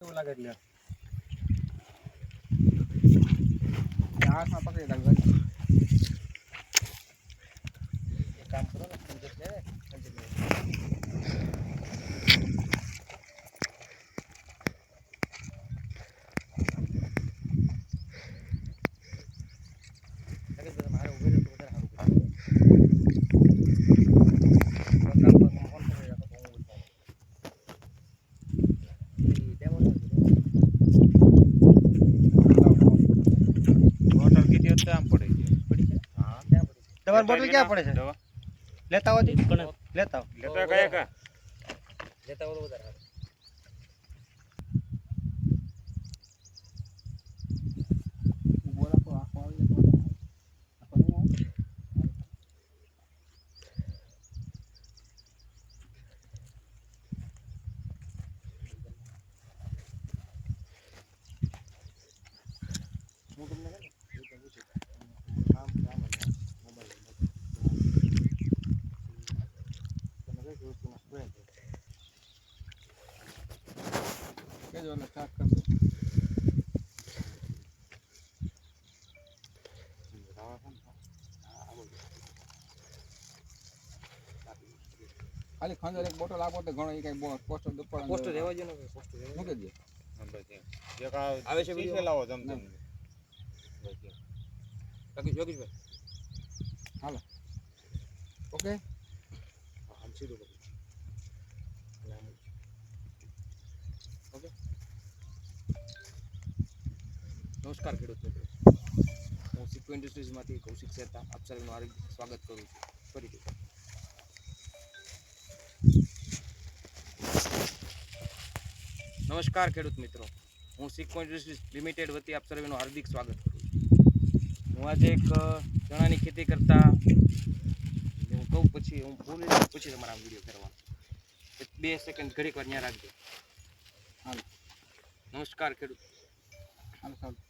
એવું લાગે એટલે. હાથમાં પકડી એક કામ કરો ને પંચર લે ને પંચર લે લાગે છે મારે ઉભે રહેવું વધારે સારું પડે કામ પર ફોન કરી રાખો તો હું ઉઠાવું. ઈ demo નથી બોટલ કીધી હોત તો આમ પડી ગઈ પડી છે હા ક્યાં પડી છે? તમારી બોટલ ક્યાં પડે છે? લેતા આવો લેતા આવો. લેતા કયા કા લેતા આવો વધારે સારું. ઊભો રાખો, આંખો આવી જાય તો વધારે સારું. આંખો નહીં આવે? હું તમને કહું ને, એ તો પૂછી નામ નામ અને મોબાઈલ નંબર. તમે કઈ વસ્તુમાં સ્પ્રે કરો ખાલી ખંજર એક બોટલ આપો તો ઘણો એ કઈ પોસ્ટર પોસ્ટર રહેવા દો ને પોસ્ટર રહેવા મૂકી દે. એક આ આવે છે વીડિયો? લાવો જમ જમ બાકી યોગેશભાઈ. હાલો. ઓકે? આમ સીધું પકડો. અને આમ. ઓકે નમસ્કાર ખેડૂત મિત્રો. હું સિક્કો ઇન્ડસ્ટ્રીઝમાંથી કૌશિક શેતા આપ સર્વેનું હાર્દિક સ્વાગત કરું છું. ફરીથી નમસ્કાર ખેડૂત મિત્રો. હું સિક્કો ઇન્ડસ્ટ્રીઝ લિમિટેડ વતી આપ સર્વેનું હાર્દિક સ્વાગત કરું છું. હું આજે એક ચણાની ખેતી કરતા હું કહું પછી, હું બોલી પછી તમારા વીડિયો કરવા. બે સેકન્ડ ઘડીક વાર ત્યાં રાખજો. હાલ. નમસ્કાર ખેડૂત. હાલ ચાલો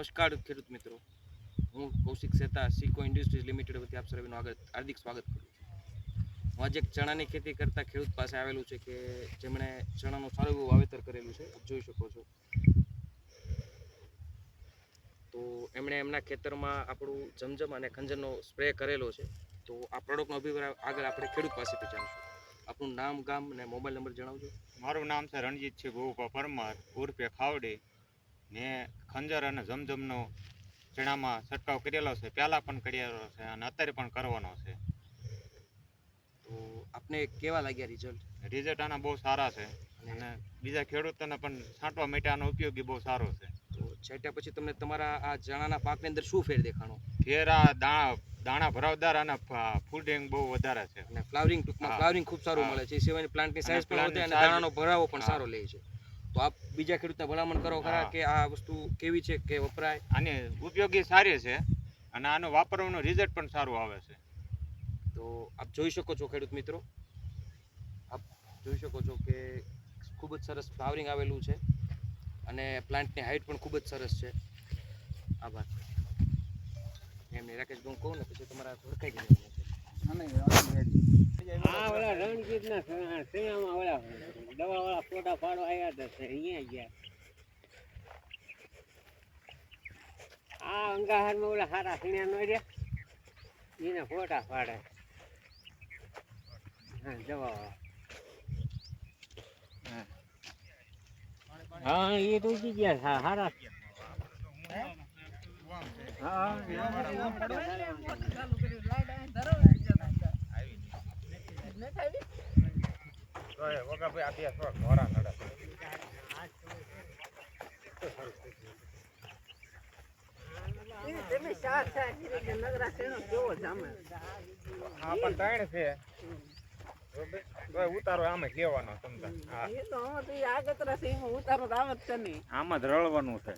નમસ્કાર, ખેડૂત મિત્રો. હું Kaushik Seta, Sico industries limited વતી આપ સર્વેનું આગળ, હાર્દિક સ્વાગત કરું છું. હું આજે એક ચણાની ખેતી કરતા ખેડૂત પાસે આવેલું છે કે જેમણે ચણાનું સારું એવું વાવેતર કરેલું છે. આપ જોઈ શકો છો. તો એમણે એમના ખેતરમાં આપણું જમજમ અને ખંજરનો સ્પ્રે કરેલો છે. તો આ પ્રોડક્ટનો અભિપ્રાય આગળ આપણે ખેડૂત પાસેથી જાણીશું. આપણું નામ, ગામ અને મોબાઈલ નંબર જણાવજો. મારું નામ છે રણજીત છે ગોપા પરમાર, ઉર્ફે ખાવડે. ને ખંજર અને જમજમનો ચણામાં છંટકાવ કરેલો છે. પહેલાં પણ કરેલો છે અને અત્યારે પણ કરવાનો છે. તો આપને કેવા લાગ્યા રિઝલ્ટ રિઝલ્ટ આના બહુ સારા છે. અને બીજા ખેડૂતોને પણ છાંટવા માટે આનો ઉપયોગી બહુ સારો છે. તો છાંટ્યા પછી તમને તમારા આ ચણાના પાકની અંદર શું ફેર દેખાણો? ઘેરા દાણા દાણા ભરાવદાર અને ફૂડિંગ બહુ વધારે છે. અને ફ્લાવરિંગ ટૂંકમાં. ફ્લાવરિંગ ખૂબ સારું મળે છે. એ સિવાયની પ્લાન્ટની સાઇઝ પણ વધે અને દાણાનો ભરાવો પણ સારો લે છે. તો આપ બીજા ખેડૂતને ભલામણ કરો ખરા કે આ વસ્તુ કેવી છે કે વપરાય? આને ઉપયોગી સારી છે અને આનો વાપરવાનું રિઝલ્ટ પણ સારું આવે છે. તો આપ જોઈ શકો છો ખેડૂત મિત્રો. આપ જોઈ શકો છો કે ખૂબ જ સરસ ફ્લાવરિંગ આવેલું છે અને પ્લાન્ટની હાઇટ પણ ખૂબ જ સરસ છે. આભાર. એમને રાકેશ હું કહું ને પછી તમારા ઓળખાઈ ગયા આ ઓલા રણજીતના સણા- સણામાં ઓલા દવાવાળા ફોટા પાડવા આવ્યા હતા અહીંયા ગયા. આ અંગાહારમાં ઓલા સારા સણ્યા નો રહ્યા? એના ફોટા ફાડે હા દવાવાળા. હા. એ તો ઉગી ગયા હા હારા. હા. હા પણ ત્રણ છે ઉતારો આમે લેવાનો તમતા હા આમાં જ રળવાનું છે.